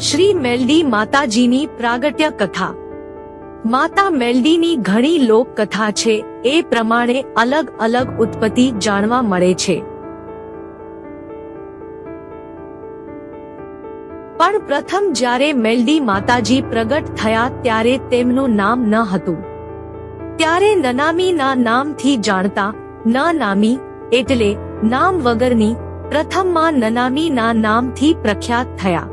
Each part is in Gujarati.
શ્રી મેલડી માતાજીની પ્રાગટ્ય કથા. માતા મેલડીની ઘણી લોકકથા છે, એ પ્રમાણે અલગ અલગ ઉત્પત્તિ જાણવા મળે છે. પણ પ્રથમ જ્યારે મેલડી માતાજી પ્રગટ થયા ત્યારે તેમનું નામ ન હતું. ત્યારે નનામીના નામથી જાણતા ન નામી એટલે નામ વગરની પ્રથમમાં નનામીના નામથી પ્રખ્યાત થયા.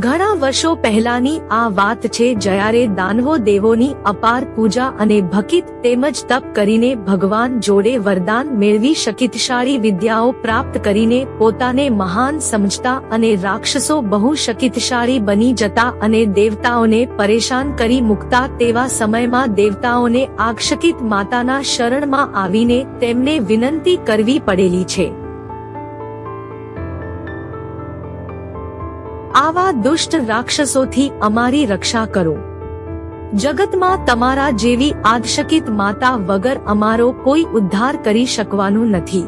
ઘણા વર્ષો પહેલાની આ વાત છે જ્યારે દાનવો દેવોની અપાર પૂજા અને ભકિત તેમજ તપ કરીને ભગવાન જોડે વરદાન મેળવી શક્તિશાળી વિદ્યાઓ પ્રાપ્ત કરીને પોતાને મહાન સમજતા અને રાક્ષસો બહુ શક્તિશાળી બની જતા અને દેવતાઓને પરેશાન કરી મૂકતા તેવા સમયમાં દેવતાઓને આક્ષકિત માતાના શરણમાં આવીને તેમને વિનંતી કરવી પડેલી છે. આવા દુષ્ટ રાક્ષસોથી અમારી રક્ષા કરો. જગતમાં તમારા જેવી આદશકિત માતા વગર અમારો કોઈ ઉદ્ધાર કરી શકવાનું નથી.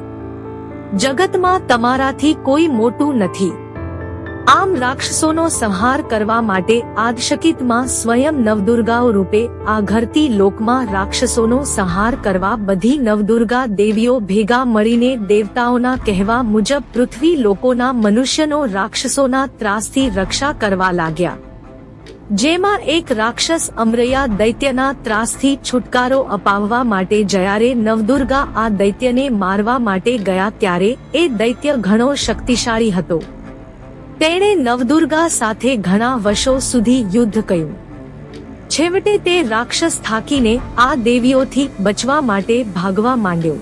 જગતમાં તમારાથી કોઈ મોટું નથી. આમ રાક્ષસોનો સંહાર કરવા માટે આદશકિતમાં સ્વયં નવદુર્ગાઓ રૂપે આ ઘરતી લોકમાં રાક્ષસોનો સંહાર કરવા બધી નવદુર્ગા દેવીઓ ભેગા મળીને દેવતાઓના કહેવા મુજબ પૃથ્વી લોકોના મનુષ્યનો રાક્ષસોના ત્રાસથી રક્ષા કરવા લાગ્યા. જેમાં એક રાક્ષસ અમરૈયા દૈત્યના ત્રાસથી છુટકારો અપાવવા માટે જયારે નવદુર્ગા આ દૈત્યને મારવા માટે ગયા ત્યારે એ દૈત્ય ઘણો શક્તિશાળી હતો. તેણે નવદુર્ગા સાથે ઘણા વર્ષો સુધી યુદ્ધ કર્યું. છેવટે તે રાક્ષસ થાકીને આ દેવીઓથી બચવા માટે ભાગવા માંડ્યો.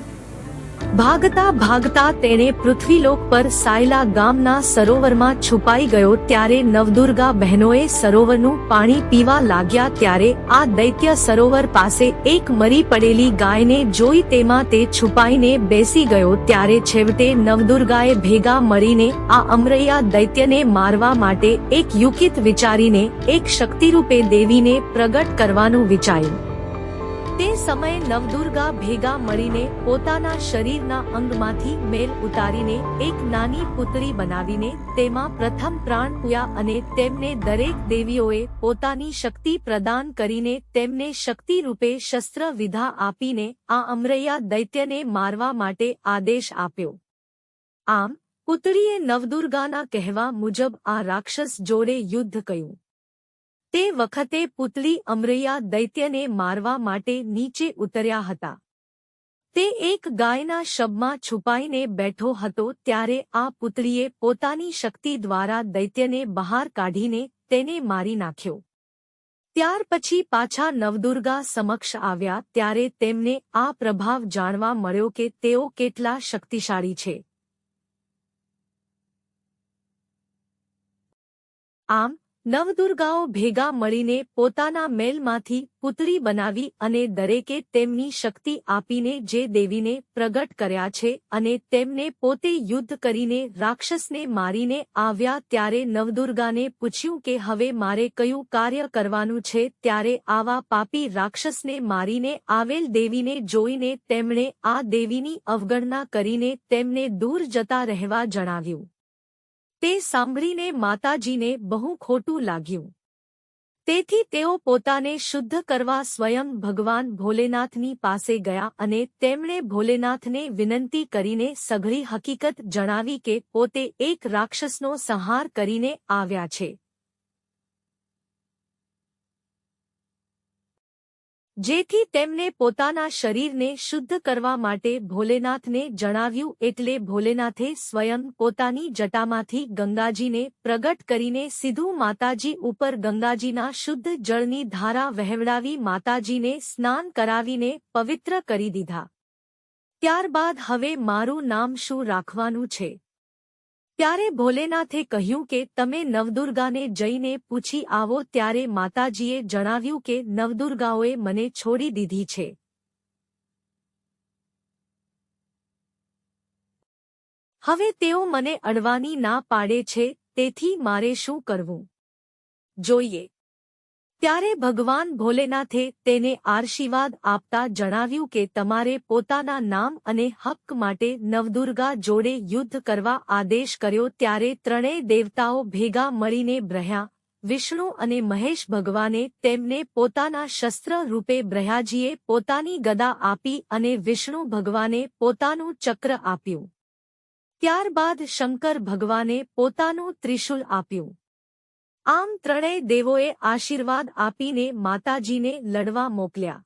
ભાગતા ભાગતા તેણે પૃથ્વીલોક પર સાયલા ગામના સરોવરમાં છુપાઈ ગયો ત્યારે નવદુર્ગા બહેનોએ સરોવરનું પાણી પીવા લાગ્યા ત્યારે આ દૈત્ય સરોવર પાસે એક મરી પડેલી ગાયને જોઈ તેમાં તે છુપાઈને બેસી ગયો ત્યારે છેવટે નવદુર્ગાએ ભેગા મળીને આ અમરૈયા દૈત્યને મારવા માટે એક યુકિત વિચારીને એક શક્તિરૂપે દેવીને પ્રગટ કરવાનું વિચાર્યું. તે સમયે નવદુર્ગા ભેગા મળીને પોતાના શરીરના અંગમાંથી મેલ ઉતારીને એક નાની પુતળી બનાવીને તેમાં પ્રથમ પ્રાણ પૂયા અને તેમને દરેક દેવીઓએ પોતાની શક્તિ પ્રદાન કરીને તેમને શક્તિ રૂપે શસ્ત્ર વિધા આપીને આ અમરૈયા દૈત્યને મારવા માટે આદેશ આપ્યો. આમ, પુતળીએ નવદુર્ગાના કહેવા મુજબ આ રાક્ષસ જોડે યુદ્ધ કર્યું. તે વખતે પુતળી અમરૈયા દૈત્યને મારવા માટે નીચે ઉતર્યા હતા. તે એક ગાયના શબમાં છુપાઈને બેઠો હતો ત્યારે આ પુતળીએ પોતાની શક્તિ દ્વારા દૈત્યને બહાર કાઢીને તેને મારી નાખ્યો. ત્યાર પછી પાછા નવદુર્ગા સમક્ષ આવ્યા ત્યારે તેમને આ પ્રભાવ જાણવા મળ્યો કે તેઓ કેટલા શક્તિશાળી છે. આમ નવદુર્ગાઓ ભેગા મળીને પોતાના મેલમાંથી પુતળી બનાવી અને દરેકે તેમની શક્તિ આપીને જે દેવીને પ્રગટ કર્યા છે અને તેમને પોતે યુદ્ધ કરીને રાક્ષસને મારીને આવ્યા ત્યારે નવદુર્ગાને પૂછ્યું કે હવે મારે કયું કાર્ય કરવાનું છે ત્યારે આવા પાપી રાક્ષસને મારીને આવેલ દેવીને જોઈને તેમણે આ દેવીની અવગણના કરીને તેમને દૂર જતા રહેવા જણાવ્યું. તે સાંભળીને માતાજીને બહુ ખોટું લાગ્યું. તેથી તેઓ પોતાને શુદ્ધ કરવા સ્વયં ભગવાન ભોલેનાથની પાસે ગયા અને તેમણે ભોલેનાથને વિનંતી કરીને સઘળી હકીકત જણાવી કે પોતે એક રાક્ષસનો સંહાર કરીને આવ્યા છે. જેથી તેમને પોતાના શરીરને શુદ્ધ કરવા માટે ભોલેનાથને જણાવ્યું એટલે ભોલેનાથે સ્વયં પોતાની જટામાંથી ગંગાજીને પ્રગટ કરીને સીધું માતાજી ઉપર ગંગાજીના શુદ્ધ જળની ધારા વહેવડાવી માતાજીને સ્નાન કરાવીને પવિત્ર કરી દીધા. ત્યારબાદ હવે મારું નામ શું રાખવાનું છે? ત્યારે ભોલેનાથે કહ્યું કે, તમે નવદુર્ગાને જઈને પૂછી આવો. ત્યારે માતાજીએ જણાવ્યું કે, નવદુર્ગાઓએ મને છોડી દીધી છે. હવે તેઓ મને અડવાની ના પાડે છે, તેથી મારે શું કરવું? જોઈએ. ત્યારે ભગવાન ભોલેનાથે તેને આશીર્વાદ આપતા જણાવ્યું કે તમારે પોતાના નામ અને હક્ક માટે નવદુર્ગા જોડે યુદ્ધ કરવા આદેશ કર્યો ત્યારે ત્રણેય દેવતાઓ ભેગા મળીને બ્રહ્યા. વિષ્ણુ અને મહેશ ભગવાને તેમને પોતાના શસ્ત્ર રૂપે બ્રહ્યાજીએ પોતાની ગદા આપી અને વિષ્ણુ ભગવાને પોતાનું ચક્ર આપ્યું. ત્યારબાદ શંકર ભગવાને પોતાનું ત્રિશુલ આપ્યું. આમ ત્રણેય દેવોએ આશીર્વાદ આપીને માતાજીને લડવા મોકલ્યા.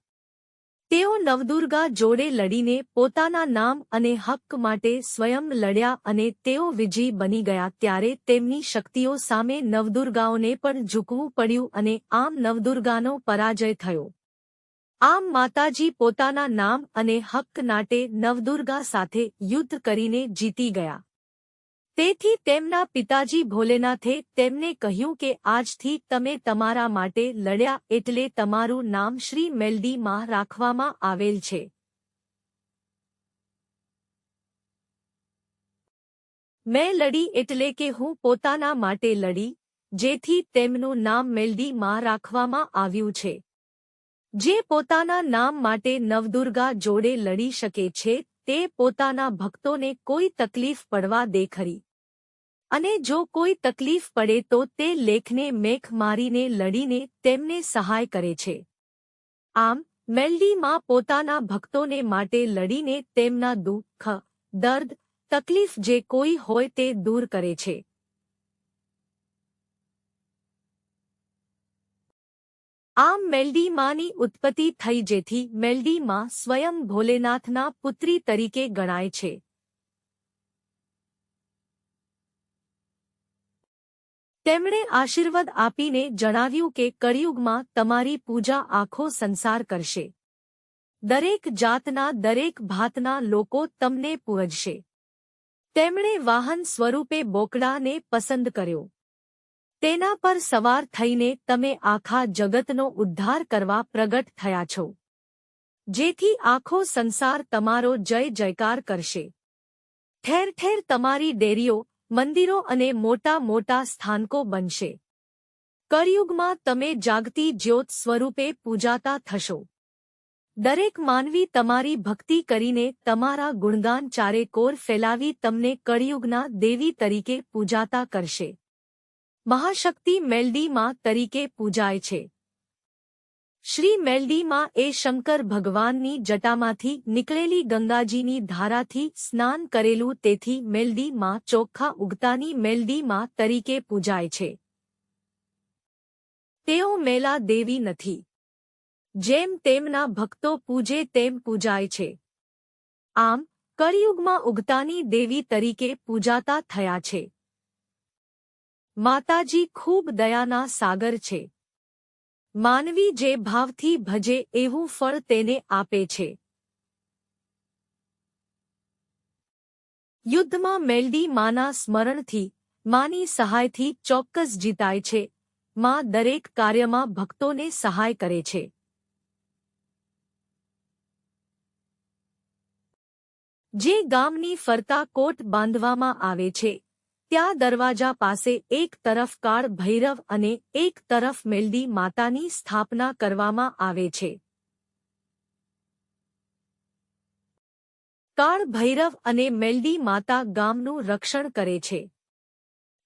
તેઓ નવદુર્ગા જોડે લડીને પોતાના નામ અને હક્ક માટે સ્વયં લડ્યા અને તેઓ વિજયી બની ગયા ત્યારે તેમની શક્તિઓ સામે નવદુર્ગાઓને પણ ઝૂકવું પડ્યું અને આમ નવદુર્ગાનો પરાજય થયો. આમ માતાજી પોતાના નામ અને હક નાટે નવદુર્ગા સાથે યુદ્ધ કરીને જીતી ગયા. તેથી તેમના પિતાજી ભોલેનાથે તેમને કહ્યું કે આજથી તમે તમારા માટે લડ્યા એટલે તમારું નામ શ્રી મેલડીમાં રાખવામાં આવેલ છે. મેં લડી એટલે કે હું પોતાના માટે લડી, જેથી તેમનું નામ મેલડીમાં રાખવામાં આવ્યું છે. જે પોતાના નામ માટે નવદુર્ગા જોડે લડી શકે છે, તે પોતાના ભક્તોને કોઈ તકલીફ પડવા દે ખરી. અને જો કોઈ તકલીફ પડે તો તે લેખને મેખ મારીને લડીને તેમને સહાય કરે છે. આમ, મેલડીમાં પોતાના ભક્તોને માટે લડીને તેમના દુઃખ, દર્દ, તકલીફ જે કોઈ હોય તે દૂર કરે છે. આમ મેલ્ડીમાની ઉત્પત્તિ થઈ જેથી મેલડીમાં સ્વયં ભોલેનાથના પુત્રી તરીકે ગણાય છે. તેમણે આશીર્વાદ આપીને જણાવ્યું કે કળિયુગમાં તમારી પૂજા આખો સંસાર કરશે. દરેક જાતના, દરેક ભાતના લોકો તમને પૂજશે. તેમણે વાહન સ્વરૂપે બોકડાને પસંદ કર્યો. તેના પર સવાર થઈને તમે આખા જગતનો ઉદ્ધાર કરવા પ્રગટ થયા છો. જેથી આખો સંસાર તમારો જય જયકાર કરશે. ઠેર ઠેર તમારી ડેરીઓ મંદિરો અને મોટા મોટા સ્થાનકો બનશે. કરયુગમાં તમે જાગતી જ્યોત સ્વરૂપે પૂજાતા થશો. દરેક માનવી તમારી ભક્તિ કરીને તમારા ગુણગાન ચારે કોર ફેલાવી તમને કળિયુગના દેવી તરીકે પૂજાતા કરશે. મહાશક્તિ મેલડીમાં તરીકે પૂજાય છે. શ્રી મેલડીમાં એ શંકર ભગવાનની જટામાંથી નીકળેલી ગંગાજીની ધારાથી સ્નાન કરેલું તેથી મેલડીમાં ચોખ્ખા ઉગતાની મેલડીમાં તરીકે પૂજાય છે. તેઓ મેલા દેવી નથી. જેમ તેમના ભક્તો પૂજે તેમ પૂજાય છે. આમ, કળિયુગમાં ઉગતાની દેવી તરીકે પૂજાતા થયા છે. માતાજી ખૂબ દયાના સાગર છે. માનવી જે ભાવથી ભજે એવું ફળ તેને આપે છે. યુદ્ધમાં મેલડી માના સ્મરણથી, માની સહાયથી ચોક્કસ જીતાય છે. માં દરેક કાર્યમાં ભક્તોને સહાય કરે છે. જે ગામની ફરતા કોટ બાંધવામાં આવે છે. ત્યાં દરવાજા પાસે એક તરફ કાળ ભૈરવ અને એક તરફ મેલડી માતાની સ્થાપના કરવામાં આવે છે. કાળ ભૈરવ અને મેલડી માતા ગામનું રક્ષણ કરે છે.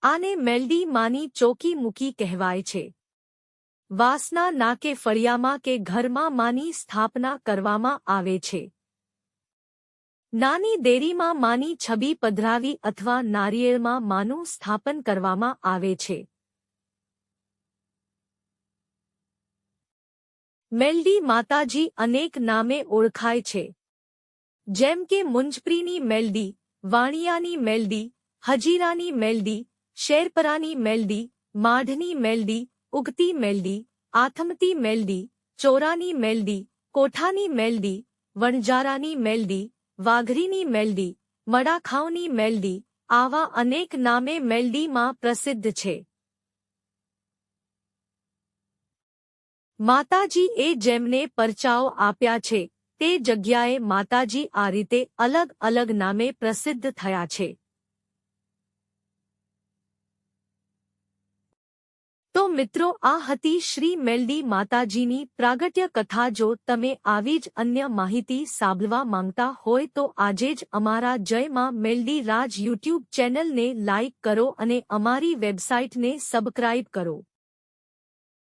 આને મેલડી માની ચોકી મૂકી કહેવાય છે. વાસના નાકે ફળિયામાં કે ઘરમાં માની સ્થાપના કરવામાં આવે છે. નાની દેરીમાં માની છબી પધરાવી અથવા નારિયેળમાં માનું સ્થાપન કરવામાં આવે છે. મેલડી માતાજી અનેક નામે ઓળખાય છે. જેમ કે મુંજપ્રીની મેલડી, વાણિયાની મેલડી, હજીરાની મેલડી, શેરપરાની મેલડી, માઢની મેલડી, ઉગતી મેલડી, આથમતી મેલડી, ચોરાની મેલડી, કોઠાની મેલડી વણજારાની મેલડી વાઘરીની મેલડી મડાખાઉની મેલડી, આવા અનેક નામે મેલડીમાં પ્રસિદ્ધ છે. માતાજી એ જેમને પરચાઓ આપ્યા છે, તે જગ્યાએ માતાજી આ રીતે અલગ અલગ નામે પ્રસિદ્ધ થયા છે. મિત્રો, આ હતી શ્રી મેલડી માતાજીની પ્રાગટ્ય કથા. જો તમે આવી જ અન્ય માહિતી સાંભળવા માંગતા હોય તો આજે જ અમારા જયમાં મેલડી રાજ યુટ્યુબ ચેનલને લાઇક કરો અને અમારી વેબસાઇટને સબસ્ક્રાઇબ કરો.